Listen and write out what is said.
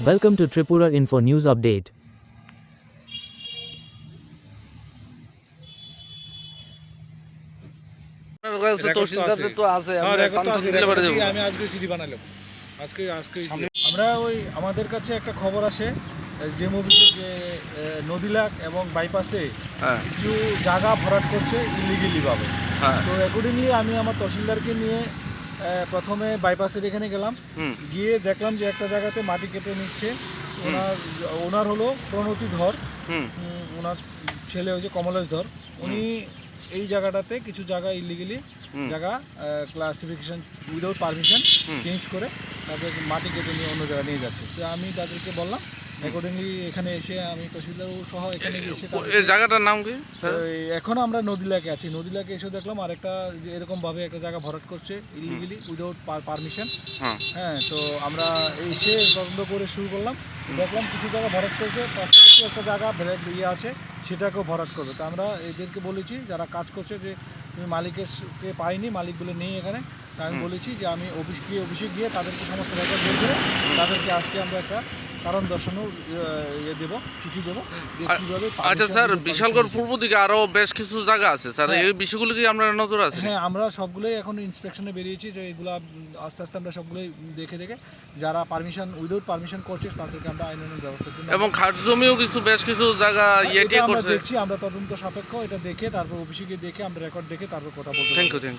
Welcome to Tripura Info News Update. আমরা ওই আমাদের কাছে একটা খবর আসে এসডিএম অফিসে যে এ, নদীলাক এবং বাইপাসে হ্যাঁ। কিছু জায়গা ভরাট করছে ইলিগেলি ভাবে। হ্যাঁ। তো অ্যাকর্ডিংলি আমি আমার তহসিলদারকে নিয়ে প্রথমে বাইপাসের এখানে গেলাম। গিয়ে দেখলাম যে একটা জায়গাতে মাটি কেটে নিচ্ছে। ওনার ওনার হলো প্রণতি ধর। ওনার ছেলে হচ্ছে কমলেশ ধর। উনি এই জায়গাটাতে কিছু জায়গা ইলিগেলি জায়গা ক্লাসিফিকেশন উইদাউট পারমিশন চেঞ্জ করে তাদের মাটি কেটে নিয়ে অন্য জায়গায় নিয়ে যাচ্ছে। তো আমি তাদেরকে বললাম অ্যাকর্ডিংলি এখানে এসে আমি তহসিলদার সহ এখানে এসে এই জায়গাটার নাম কি এখন আমরা নদীলাকে আছি। নদীলাকে এসে দেখলাম আরেকটা যে এরকমভাবে একটা জায়গা ভরাট করছে ইলিগেলি উইদাউট পারমিশন হ্যাঁ। তো আমরা এসে তদন্ত করে শুরু করলাম। দেখলাম কিছু জায়গা ভরাট করছে পাশে একটা জায়গা ব্রেক ইয়ে আছে সেটাকেও ভরাট করবে। তো আমরা এদেরকে বলেছি যারা কাজ করছে যে তুমি মালিকের কে পাইনি মালিকগুলো নেই এখানে তা আমি বলেছি যে আমি অফিস গিয়ে অফিসে গিয়ে তাদেরকে সমস্ত রেকর্ড বের করে তাদেরকে আজকে আমরা একটা কারণ দর্শানোর ইয়ে দেবো চিঠি দেবো যে কীভাবে আচ্ছা স্যার বিশালগড় পূর্ব দিকে আরও বেশ কিছু জায়গা আছে। স্যার হ্যাঁ। এই বিষয়গুলো কি আমরা নজর আছে। হ্যাঁ আমরা সবগুলোই এখন ইন্সপেকশনে বেরিয়েছি যে এগুলা আস্তে আস্তে আমরা সবগুলোই দেখে দেখে যারা পারমিশন উইদাউট পারমিশন করছে তাদেরকে আমরা আইনানুগ ব্যবস্থার জন্য এবং খাট জমিও কিছু বেশ কিছু জায়গা ইয়ে এটা টিয়ে করছে। দেখছি আমরা তদন্ত সাপেক্ষ এটা দেখে তারপর অফিসে গিয়ে দেখে আমরা রেকর্ড দেখে তারপর কথা বলতে Thank you, পারব। thank